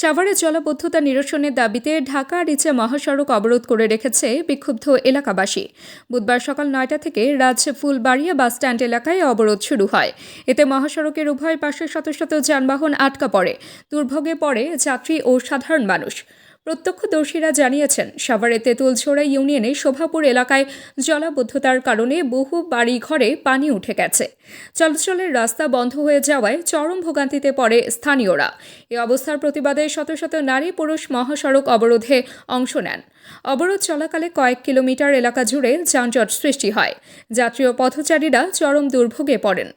সাভারে জলাবদ্ধতা নিরসনের দাবিতে ঢাকা রিচে মহাসড়ক অবরোধ করে রেখেছে বিক্ষুব্ধ এলাকাবাসী। বুধবার সকাল নয়টা থেকে রাজ ফুলবাড়িয়া বাসস্ট্যান্ড এলাকায় অবরোধ শুরু হয়। এতে মহাসড়কের উভয় পাশে শত শত যানবাহন আটকা পড়ে। দুর্ভোগে পড়ে যাত্রী ও সাধারণ মানুষ। প্রত্যক্ষদর্শীরা জানিয়েছেন সাভারে তেঁতুলঝোড়া ইউনিয়নে শোভাপুর এলাকায় জলাবদ্ধতার কারণে বহু বাড়ি ঘরে পানি উঠে গেছে। চলাচলের রাস্তা বন্ধ হয়ে যাওয়ায় চরম ভোগান্তিতে পড়ে স্থানীয়রা। এ অবস্থার প্রতিবাদে শত শত নারী, পুরুষ মহাসড়ক অবরোধে অংশ নেন। অবরোধ চলাকালে কয়েক কিলোমিটার এলাকা জুড়ে যানজট সৃষ্টি হয়। যাত্রী ও পথচারীরা চরম দুর্ভোগে পড়েন।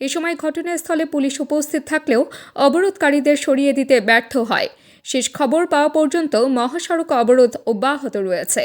এ সময় ঘটনাস্থলে পুলিশ উপস্থিত থাকলেও অবরোধকারীদের সরিয়ে দিতে ব্যর্থ হয়। শেষ খবর পাওয়া পর্যন্ত মহাসড়ক অবরোধ অব্যাহত রয়েছে।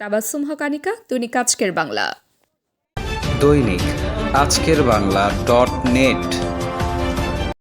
তাবাসুম হকানিকা দৈনিক আজকের বাংলা। দৈনিক আজকের বাংলা ডট নেট।